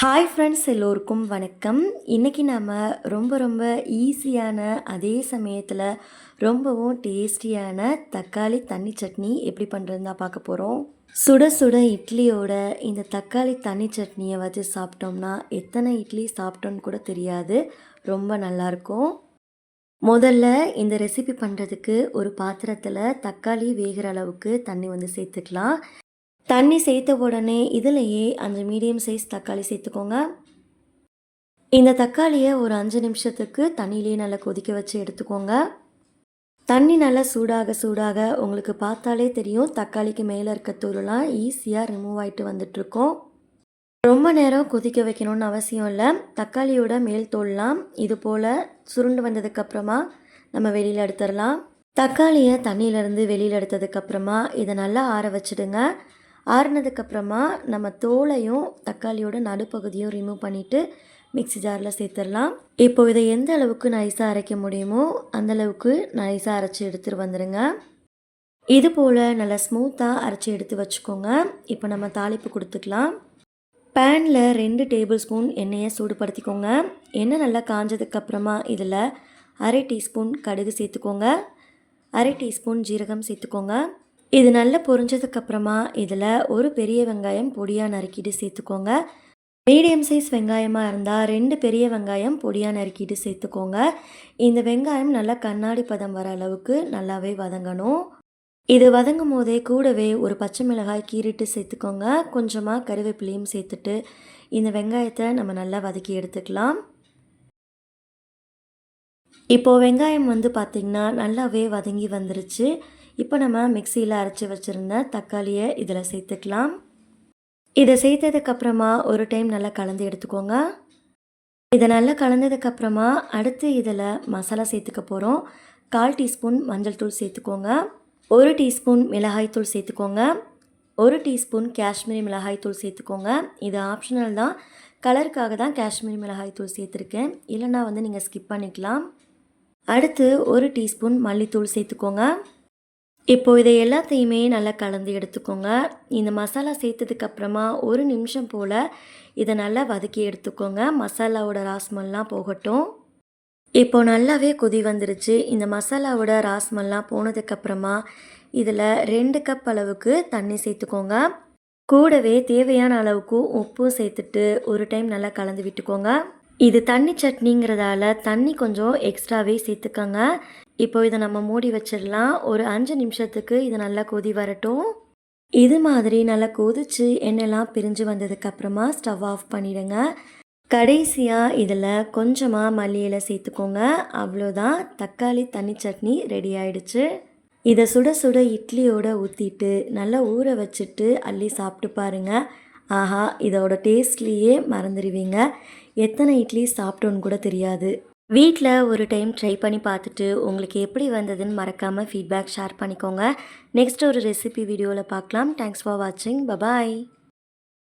Hi friends எல்லோருக்கும் வணக்கம். இன்றைக்கி நாம் ரொம்ப ரொம்ப ஈஸியான அதே சமயத்தில் ரொம்பவும் டேஸ்டியான தக்காளி தண்ணி சட்னி எப்படி பண்ணுறதுனா தான் பார்க்க போகிறோம் சுட சுட இட்லியோட இந்த தக்காளி தண்ணி சட்னியை வச்சு சாப்பிட்டோம்னா எத்தனை இட்லி சாப்பிட்டோன்னு கூட தெரியாது. ரொம்ப நல்லாயிருக்கும் முதல்ல இந்த ரெசிபி பண்ணுறதுக்கு ஒரு பாத்திரத்தில் தக்காளி வேகிற அளவுக்கு தண்ணி வந்து சேர்த்துக்கலாம். தண்ணி சேர்த்த உடனே இதிலையே அஞ்சு மீடியம் சைஸ் தக்காளி சேர்த்துக்கோங்க. இந்த தக்காளியை ஒரு அஞ்சு நிமிஷத்துக்கு தண்ணியிலே நல்லா கொதிக்க வச்சு எடுத்துக்கோங்க. தண்ணி நல்லா சூடாக சூடாக உங்களுக்கு பார்த்தாலே தெரியும் தக்காளிக்கு மேலே இருக்க தூளெலாம் ஈஸியாக ரிமூவ் ஆகிட்டு வந்துட்டுருக்கோம். ரொம்ப நேரம் கொதிக்க வைக்கணும்னு அவசியம் இல்லை. தக்காளியோட மேல் தோல்லாம் இது போல் சுருண்டு வந்ததுக்கப்புறமா நம்ம வெளியில் எடுத்துடலாம். தக்காளியை தண்ணியிலேருந்து வெளியில் எடுத்ததுக்கப்புறமா இதை நல்லா ஆற வச்சுடுங்க. ஆறுனதுக்கப்புறமா நம்ம தோலையும் தக்காளியோட நடுப்பகுதியும் ரிமூவ் பண்ணிவிட்டு மிக்ஸி ஜாரில் சேர்த்துடலாம். இப்போ இதை எந்த அளவுக்கு நைஸாக அரைக்க முடியுமோ அந்தளவுக்கு நைஸாக அரைச்சி எடுத்துகிட்டு வந்துடுங்க இது போல் நல்லா ஸ்மூத்தாக அரைச்சி எடுத்து வச்சுக்கோங்க. இப்போ நம்ம தாளிப்பு கொடுத்துக்கலாம். பேனில் ரெண்டு டேபிள் ஸ்பூன் எண்ணெயை சூடுபடுத்திக்கோங்க. எண்ணெய் நல்லா காஞ்சதுக்கப்புறமா இதில் அரை டீஸ்பூன் கடுகு சேர்த்துக்கோங்க. அரை டீஸ்பூன் ஜீரகம் சேர்த்துக்கோங்க. இது நல்லா பொரிஞ்சதுக்கப்புறமா இதில் ஒரு பெரிய வெங்காயம் பொடியாக நறுக்கிட்டு சேர்த்துக்கோங்க. மீடியம் சைஸ் வெங்காயமாக இருந்தால் ரெண்டு பெரிய வெங்காயம் பொடியாக நறுக்கிட்டு சேர்த்துக்கோங்க. இந்த வெங்காயம் நல்லா கண்ணாடி பதம் வர அளவுக்கு நல்லாவே வதங்கணும். இது வதங்கும் போதே கூடவே ஒரு பச்சை மிளகாய் கீறிட்டு சேர்த்துக்கோங்க. கொஞ்சமாக கருவேப்பிலையும் சேர்த்துட்டு இந்த வெங்காயத்தை நம்ம நல்லா வதக்கி எடுத்துக்கலாம். இப்போது வெங்காயம் வந்து பார்த்திங்கன்னா நல்லாவே வதங்கி வந்துருச்சு. இப்போ நம்ம மிக்சியில் அரைச்சி வச்சுருந்த தக்காளியை இதில் சேர்த்துக்கலாம். இதை சேர்த்ததுக்கப்புறமா ஒரு டைம் நல்லா கலந்து எடுத்துக்கோங்க. இதை நல்லா கலந்ததுக்கப்புறமா அடுத்து இதில் மசாலா சேர்த்துக்க போகிறோம். கால் டீஸ்பூன் மஞ்சள் தூள் சேர்த்துக்கோங்க. ஒரு டீஸ்பூன் மிளகாய் தூள் சேர்த்துக்கோங்க. ஒரு டீஸ்பூன் காஷ்மீரி மிளகாய் தூள் சேர்த்துக்கோங்க. இது ஆப்ஷனல் தான். கலருக்காக தான் காஷ்மீரி மிளகாய் தூள் சேர்த்துருக்கேன். இல்லைனா வந்து நீங்கள் ஸ்கிப் பண்ணிக்கலாம். அடுத்து ஒரு டீஸ்பூன் மல்லித்தூள் சேர்த்துக்கோங்க. இப்போ இதை எல்லாத்தையுமே நல்லா கலந்து எடுத்துக்கோங்க. இந்த மசாலா சேர்த்ததுக்கப்புறமா ஒரு நிமிஷம் போல் இதை நல்லா வதக்கி எடுத்துக்கோங்க. மசாலாவோட ராஸ்மல்லாம் போகட்டும். இப்போ நல்லாவே கொதி வந்துருச்சு. இந்த மசாலாவோட ராஸ்மல்லாம் போனதுக்கப்புறமா இதில் ரெண்டு கப் அளவுக்கு தண்ணி சேர்த்துக்கோங்க. கூடவே தேவையான அளவுக்கு உப்பும் சேர்த்துட்டு ஒரு டைம் நல்லா கலந்து விட்டுக்கோங்க. இது தண்ணி சட்னிங்கிறதால தண்ணி கொஞ்சம் எக்ஸ்ட்ராவே சேர்த்துக்கோங்க. இப்போ இதை நம்ம மூடி வச்சிடலாம். ஒரு அஞ்சு நிமிஷத்துக்கு இது நல்லா கொதி வரட்டும். இது மாதிரி நல்லா கொதிச்சு எண்ணெய்லாம் பிரிஞ்சு வந்ததுக்கப்புறமா ஸ்டவ் ஆஃப் பண்ணிடுங்க. கடைசியாக இதில் கொஞ்சமாக மல்லியில் சேர்த்துக்கோங்க. அவ்வளோதான். தக்காளி தனி சட்னி ரெடி ஆயிடுச்சு. இதை சுட சுட இட்லியோட ஊற்றிட்டு நல்லா ஊற வச்சுட்டு அள்ளி சாப்பிட்டு பாருங்கள் ஆஹா இதோட டேஸ்ட்லேயே மறந்துடுவீங்க. எத்தனை இட்லி சாப்பிட்டோன்னு கூட தெரியாது. வீட்டில் ஒரு டைம் ட்ரை பண்ணி பார்த்துட்டு உங்களுக்கு எப்படி வந்ததுன்னு மறக்காமல் ஃபீட்பேக் ஷேர் பண்ணிக்கோங்க. நெக்ஸ்ட் ஒரு ரெசிபி வீடியோவில் பார்க்கலாம். தேங்க்ஸ் ஃபார் வாட்சிங் பபாய்